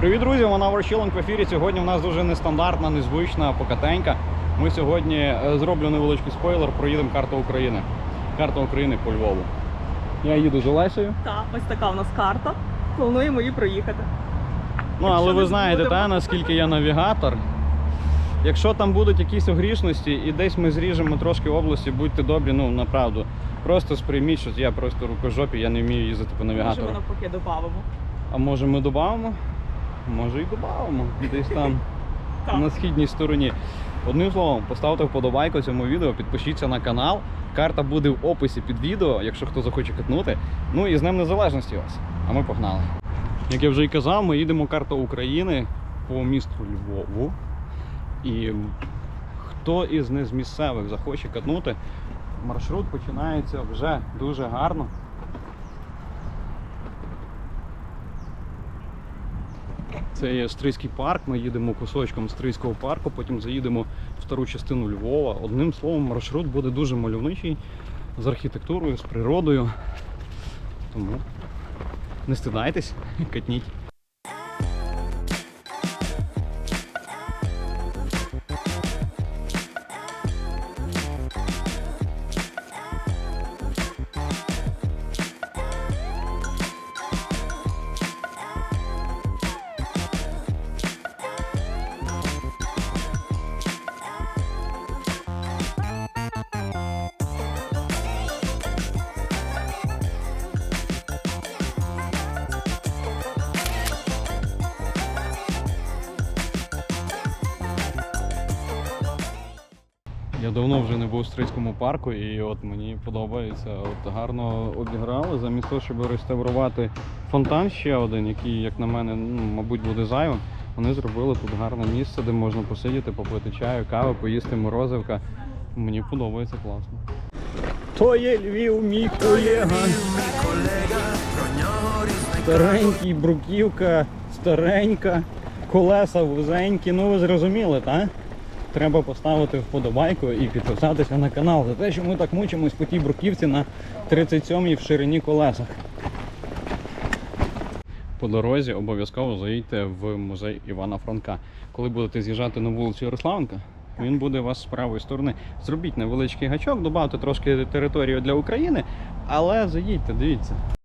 Привіт, друзі! Вона Ворчилинг в ефірі. Сьогодні в нас дуже нестандартна, незвична покатенька. Ми сьогодні е, зроблю невеличкий спойлер, проїдемо карту України. Карта України по Львову. Я їду з Олесею. Так, ось така у нас карта. Плануємо її проїхати. Ну, але ви знаєте, та, наскільки я навігатор. Якщо там будуть якісь огрішності і десь ми зріжемо трошки області, будьте добрі, ну направду. Просто сприйміть, що я просто рукожопі, я не вмію їздити по Може, навігатору. ми навпаки додамо. А може ми додамо? Може і додамо. Десь там на східній стороні. Одним словом, поставте вподобайку цьому відео, підпишіться на канал. Карта буде в описі під відео, якщо хто захоче катнути. Ну і з Днем Незалежності вас. А ми погнали. Як я вже і казав, ми їдемо карта України по місту Львову. І хто із не з місцевих захоче катнути, маршрут починається вже дуже гарно. Це є Стрийський парк. Ми їдемо кусочком Стрийського парку, потім заїдемо в стару частину Львова. Одним словом, маршрут буде дуже мальовничий з архітектурою, з природою. Тому не стидайтесь, катніть. Давно вже не був у Стрийському парку, і от мені подобається. От гарно обіграли. Замість того, щоб реставрувати фонтан ще один, який, як на мене, ну, мабуть, буде зайвим. Вони зробили тут гарне місце, де можна посидіти, попити чаю, кави, поїсти морозивка. Мені подобається класно. То є Львів, мій колега. Старенький, бруківка, старенька, колеса вузенькі. Ну ви зрозуміли, так? Треба поставити вподобайку і підписатися на канал за те, що ми так мучимось по тій бруківці на 37-й в ширині колесах. По дорозі обов'язково заїдьте в музей Івана Франка. Коли будете з'їжджати на вулицю Ярославенка, він буде у вас з правої сторони. Зробіть невеличкий гачок, додавте трошки територію для України, але заїдьте, дивіться.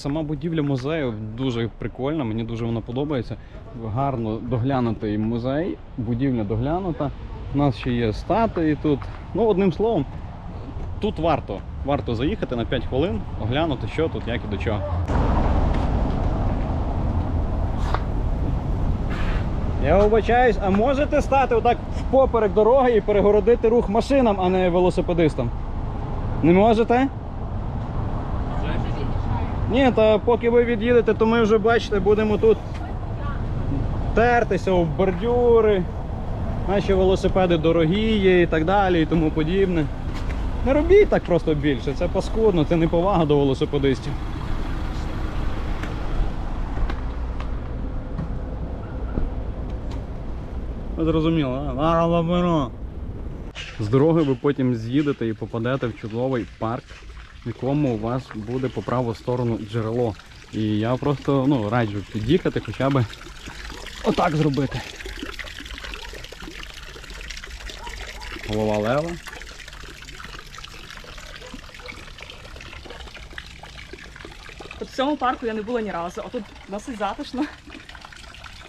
Сама будівля музею дуже прикольна, мені дуже вона подобається. Гарно доглянутий музей, будівля доглянута. У нас ще є статуї тут. Ну, одним словом, тут варто. Варто заїхати на 5 хвилин, оглянути, що тут, як і до чого. Я вибачаюсь, а можете стати отак впоперек дороги і перегородити рух машинам, а не велосипедистам? Не можете? Ні, та поки ви від'їдете, то ми вже бачите, будемо тут тертися в бордюри. Наші велосипеди дорогі є і так далі і тому подібне. Не робіть так просто більше, це паскудно, це неповага до велосипедистів. Зрозуміло, а? З дороги ви потім з'їдете і попадете в чудовий парк в якому у вас буде по праву сторону джерело. І я просто ну, раджу під'їхати хоча б отак зробити. Голова лева. От в цьому парку я не була ні разу, а тут досить затишно.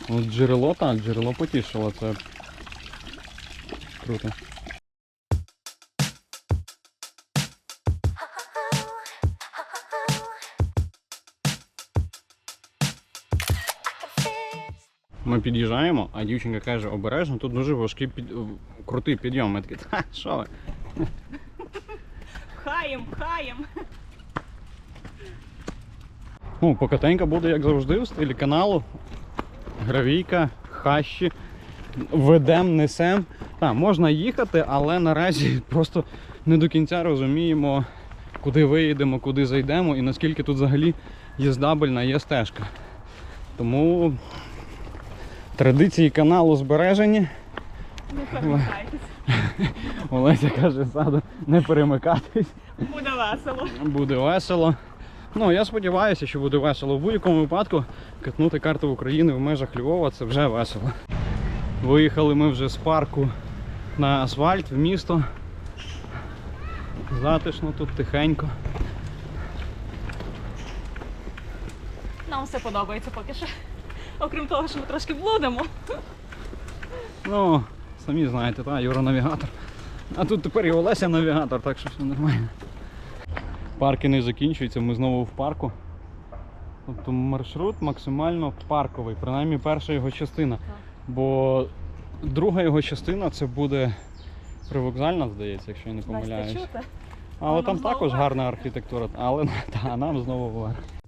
От джерело так, джерело потішило, це круто. Ми під'їжджаємо, а дівчинка каже, обережно, тут дуже важкий під... крутий підйом. Ми такі, та що ви? Пхаєм, пхаєм. Ну, покатенька буде, як завжди, в стилі каналу. Гравійка, хащі. Ведем, несем. Так, можна їхати, але наразі просто не до кінця розуміємо, куди виїдемо, куди зайдемо і наскільки тут взагалі їздабельна, є стежка. Тому традиції каналу збережені. Не перемикайтесь. Олеся каже, ззаду не перемикатись, Буде весело. буде весело. Ну, я сподіваюся, що буде весело. В будь-якому випадку катнути карту України в межах Львова це вже весело. Виїхали ми вже з парку на асфальт в місто. Затишно тут тихенько. Нам все подобається поки що. Окрім того, що ми трошки блудимо. Ну, самі знаєте, та, Юра навігатор. А тут тепер і Олеся навігатор, так що все нормально. Парки не закінчуються, ми знову в парку. Тобто маршрут максимально парковий, принаймні перша його частина. Бо друга його частина це буде привокзальна, здається, якщо я не помиляюсь. Але там також гарна архітектура, але та, нам знову вверх.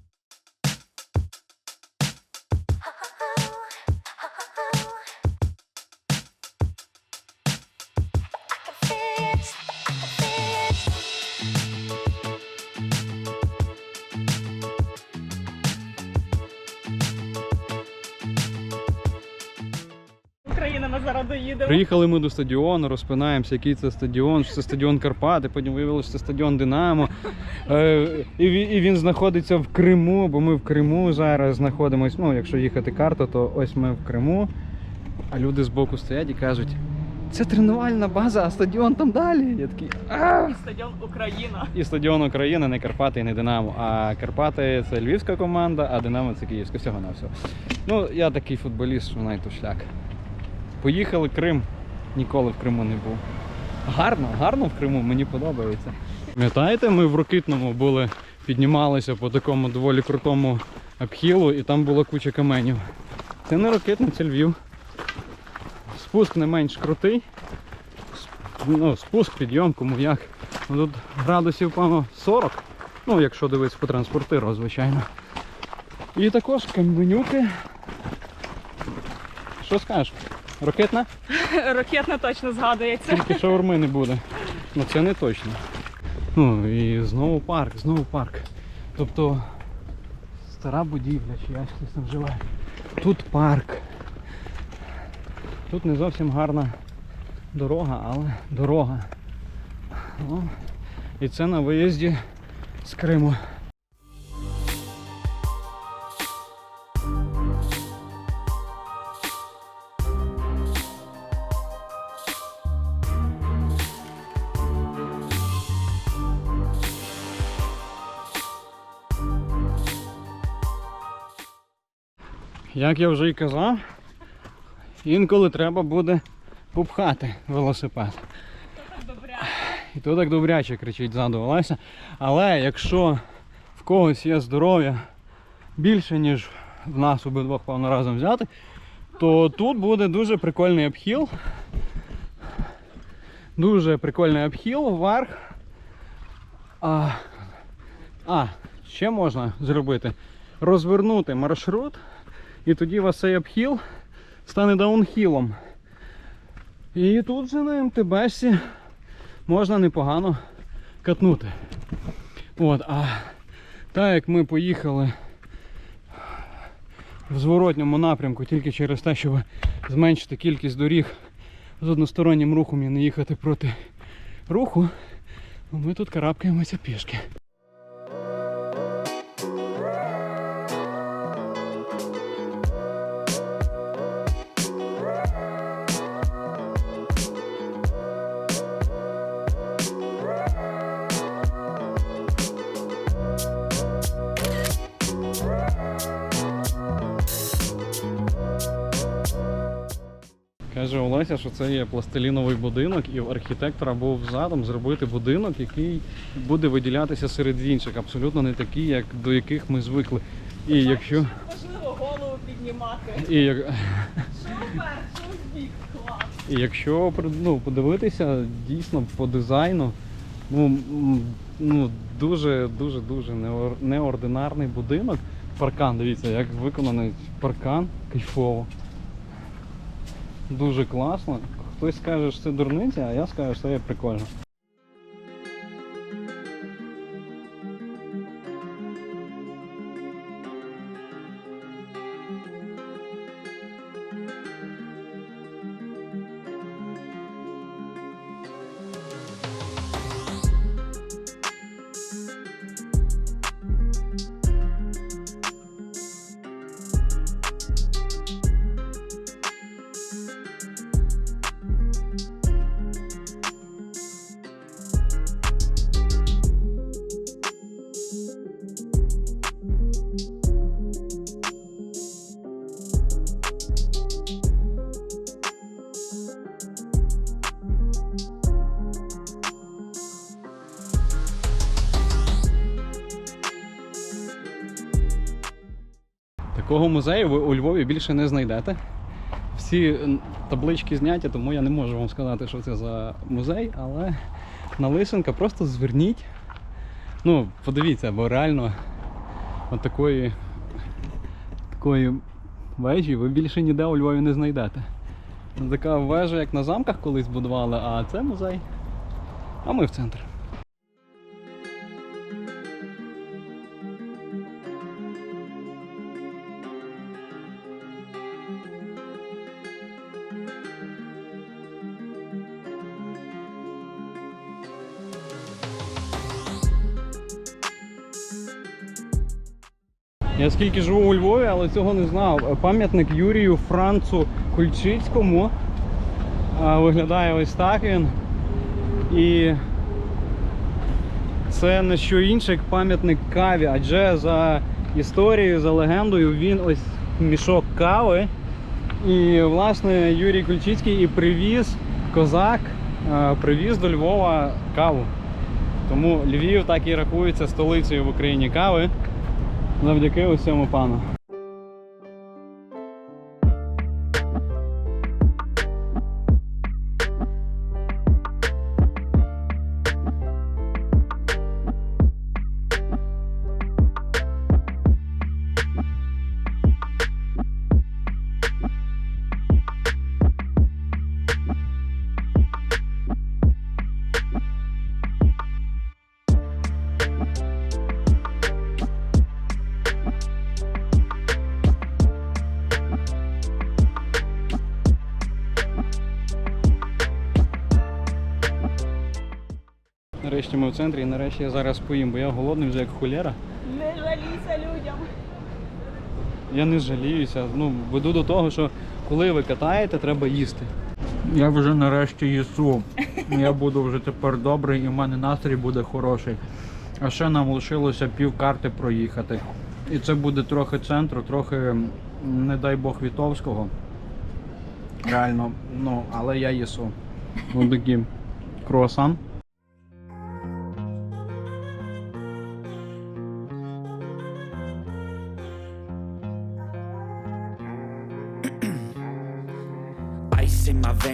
Приїхали ми до стадіону, розпинаємося, який це стадіон, що це стадіон Карпати, потім виявилося, що це стадіон Динамо. Е, і, він- і він знаходиться в Криму, бо ми в Криму зараз знаходимося. Ну, якщо їхати карта, то ось ми в Криму. А люди збоку стоять і кажуть, це тренувальна база, а стадіон там далі. Я такий. «А!» І стадіон Україна. І стадіон України не Карпати і не Динамо. А Карпати це львівська команда, а Динамо це київська. Всього на всього. Ну, я такий футболіст, що навіть шлях. Поїхали Крим. Ніколи в Криму не був. Гарно, гарно в Криму, мені подобається. Пам'ятаєте, ми в Рокитному були, піднімалися по такому доволі крутому обхілу, і там була куча каменів. Це не Рокитне, це Львів. Спуск не менш крутий. Ну, спуск, підйом, кому як. Ну, Тут градусів, певно, 40. Ну, якщо дивитися по транспортиру, звичайно. І також каменюки. Що скажеш? Ракетна? Ракетна точно згадується. Тільки шаурми не буде. Ну це не точно. Ну і знову парк, знову парк. Тобто стара будівля, чи як хтось там живе. Тут парк. Тут не зовсім гарна дорога, але дорога. Ну, і це на виїзді з Криму. Як я вже і казав, інколи треба буде попхати велосипед. І то так добряче кричить ззаду Олеся. Але якщо в когось є здоров'я більше, ніж в нас обидвох певно разом взяти, то тут буде дуже прикольний обхіл. Дуже прикольний обхіл вверх. А, а, ще можна зробити. Розвернути маршрут, і тоді у вас цей обхіл стане даунхілом. І тут же на МТБшці можна непогано катнути. От, а так як ми поїхали в зворотньому напрямку тільки через те, щоб зменшити кількість доріг з одностороннім рухом і не їхати проти руху, ми тут карабкаємося пішки. Каже що це є пластиліновий будинок, і в архітектора був задум зробити будинок, який буде виділятися серед інших, абсолютно не такий, як до яких ми звикли. І якщо Важливо голову піднімати. і, як, і якщо ну, подивитися дійсно по дизайну, ну, ну дуже дуже дуже неординарний будинок. Паркан, дивіться, як виконаний паркан, кайфово. Дуже класно. Хтось скаже, що це дурниця, а я скажу, що це прикольно. Такого музею ви у Львові більше не знайдете. Всі таблички зняті, тому я не можу вам сказати, що це за музей, але на Лисенка просто зверніть. Ну, подивіться, бо реально от такої, такої вежі ви більше ніде у Львові не знайдете. Така вежа, як на замках колись будували, а це музей. А ми в центр. Я скільки живу у Львові, але цього не знав. Пам'ятник Юрію Францу Кульчицькому. Виглядає ось так він. І це не що інше, як пам'ятник каві, адже за історією, за легендою, він ось мішок кави. І, власне, Юрій Кульчицький і привіз козак, привіз до Львова каву. Тому Львів так і рахується столицею в Україні кави завдяки усьому пану. Нарешті ми в центрі і нарешті я зараз поїм, бо я голодний вже як холєра. Не жалійся людям. Я не жаліюся. Ну, веду до того, що коли ви катаєте, треба їсти. Я вже нарешті їсу. Я буду вже тепер добрий і в мене настрій буде хороший. А ще нам лишилося пів карти проїхати. І це буде трохи центру, трохи, не дай Бог, Вітовського. Реально, ну, але я їсу. Ось такий круасан.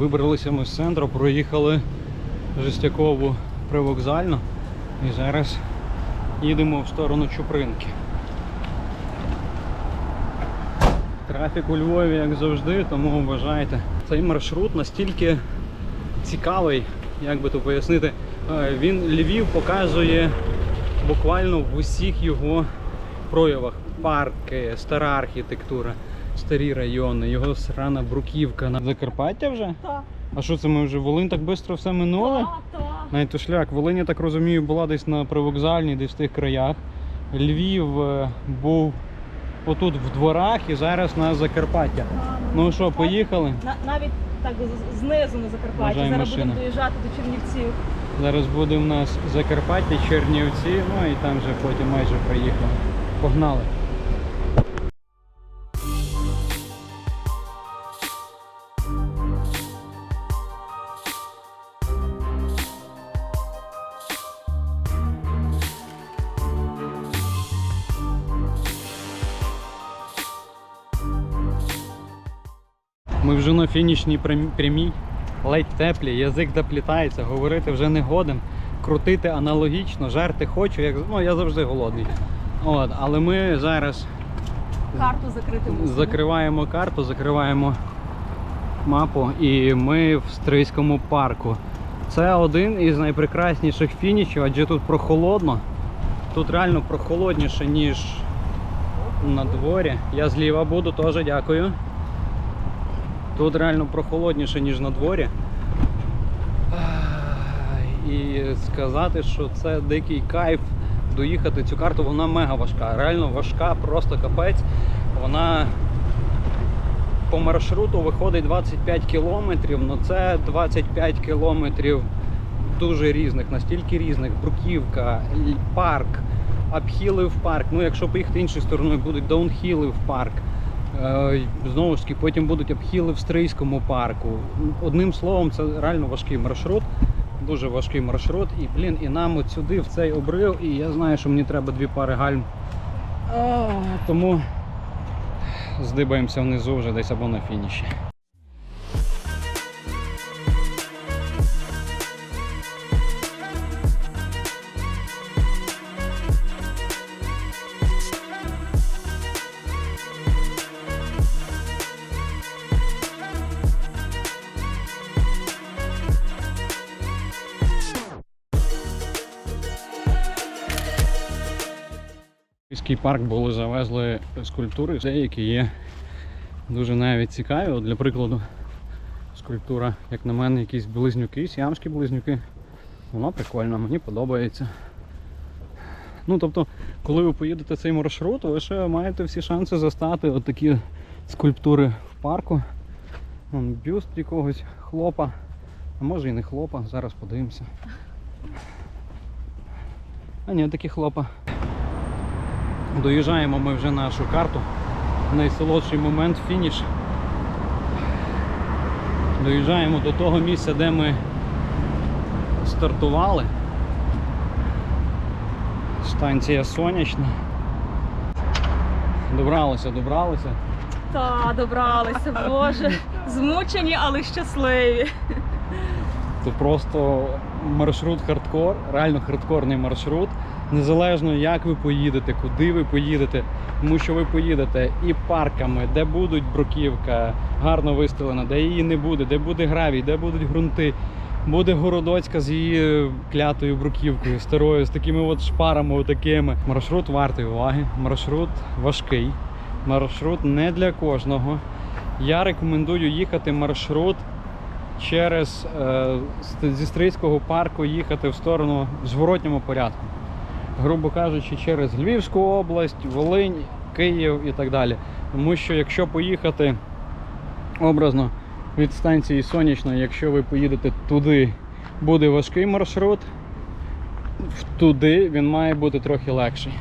Вибралися ми з центру, проїхали Жестякову привокзальну і зараз їдемо в сторону Чупринки. Трафік у Львові, як завжди, тому вважайте. Цей маршрут настільки цікавий, як би то пояснити. Е, Він Львів показує буквально в усіх його проявах. Парки, стара архітектура, старі райони, його срана бруківка на Закарпаття вже? Так, А що це ми вже Волинь так швидко все минули? так, так. Навіть то шлях. Волинь, я так розумію, була десь на привокзальній, десь в тих краях. Львів е, був отут в дворах і зараз на Закарпаття. Ну що, поїхали? На, навіть так з- знизу на Закарпатті. Вважаю, Зараз машина. будемо доїжджати до Чернівців. Зараз буде в нас Закарпаття, Чернівці, ну і там вже потім майже приїхали. Погнали. Ми вже на фінішній прямій, ледь теплі, язик заплітається, говорити вже не годен, крутити аналогічно, жерти хочу, як ну я завжди голодний. От, але ми зараз Карту закрити закриваємо карту, закриваємо мапу і ми в Стрийському парку. Це один із найпрекрасніших фінішів, адже тут прохолодно. Тут реально прохолодніше, ніж на дворі. Я зліва буду, теж дякую. Тут реально прохолодніше, ніж на дворі. І сказати, що це дикий кайф доїхати цю карту, вона мега важка. Реально важка, просто капець. Вона по маршруту виходить 25 кілометрів, але це 25 кілометрів дуже різних, настільки різних. Бруківка, парк, апхіли в парк. Ну, якщо поїхати іншою стороною, будуть даунхіли в парк. Е, Знову ж таки, потім будуть обхіли в Стрийському парку. Одним словом, це реально важкий маршрут. Дуже важкий маршрут. І, блін, і нам от сюди, в цей обрив, і я знаю, що мені треба дві пари гальм. Тому здибаємося внизу вже десь або на фініші. Парк були завезли скульптури, які є дуже навіть цікаві. От, для прикладу, скульптура, як на мене, якісь близнюки, сіамські близнюки. Вона прикольна, мені подобається. Ну, тобто, коли ви поїдете цей маршрут, ви ще маєте всі шанси застати от такі скульптури в парку. Вон бюст якогось хлопа. А може і не хлопа, зараз подивимося. А ні, такі хлопа. Доїжджаємо ми вже на нашу карту. Найсолодший момент фініш. Доїжджаємо до того місця, де ми стартували. Станція сонячна. Добралися, добралися. Та, добралися, боже. Змучені, але щасливі. Це просто маршрут хардкор, реально хардкорний маршрут. Незалежно як ви поїдете, куди ви поїдете, тому що ви поїдете і парками, де будуть бруківка гарно вистелена, де її не буде, де буде гравій, де будуть ґрунти. Буде городоцька з її клятою бруківкою, старою, з такими от шпарами, отакими. Маршрут вартий уваги, маршрут важкий, маршрут не для кожного. Я рекомендую їхати маршрут через е, зі Стрийського парку їхати в сторону в зворотньому порядку. Грубо кажучи, через Львівську область, Волинь, Київ і так далі. Тому що якщо поїхати образно від станції Сонячної, якщо ви поїдете туди, буде важкий маршрут, туди він має бути трохи легший.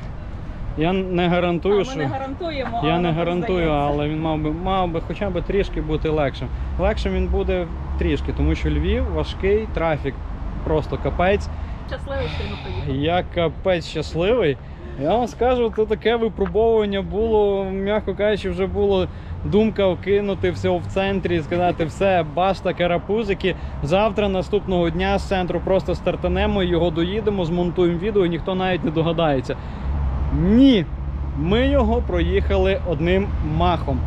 Я не гарантую, А, ми що. не гарантуємо. Я не гарантую, здається. але він мав би мав би хоча б трішки бути легшим. Легшим він буде трішки, тому що Львів важкий, трафік просто капець. Щасливий, що його приїхав. Я капець щасливий. Я вам скажу, то таке випробовування було, м'яко кажучи, вже було думка вкинути все в центрі і сказати, все, башта карапузики. Завтра, наступного дня з центру просто стартанемо, його доїдемо, змонтуємо відео, і ніхто навіть не догадається. Ні, ми його проїхали одним махом.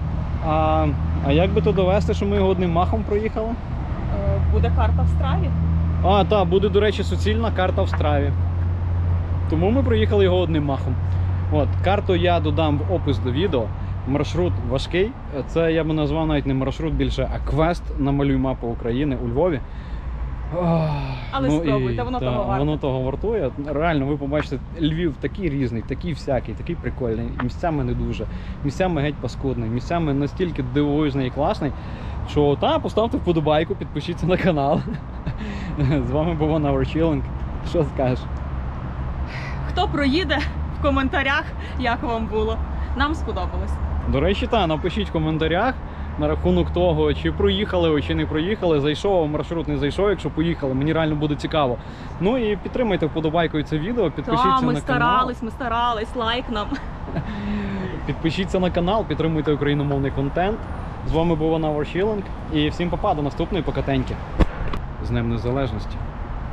А, а як би то довести, що ми його одним махом проїхали? Е, Буде карта в страві. А, так, буде, до речі, суцільна карта в страві. Тому ми проїхали його одним махом. От, карту я додам в опис до відео. Маршрут важкий. Це я би назвав навіть не маршрут більше, а квест намалюй мапу України у Львові. Але спробуйте, воно та, того варте. Воно того вартує. Реально, ви побачите, Львів такий різний, такий всякий, такий прикольний. Місцями не дуже. Місцями геть паскудний, місцями настільки дивовижний і класний, що та, поставте вподобайку, підпишіться на канал. З вами був Hour Chilling. Що скажеш? Хто проїде в коментарях, як вам було. Нам сподобалось. До речі, та, напишіть в коментарях на рахунок того, чи проїхали ви, чи не проїхали, зайшов маршрут, не зайшов, якщо поїхали, мені реально буде цікаво. Ну і підтримайте вподобайкою це відео, підпишіться Та, ми на канал. старались, ми старались, лайк нам. Підпишіться на канал, підтримуйте україномовний контент. З вами був Hour Chilling. І всім попа до наступної покатеньки. З Днем Незалежності.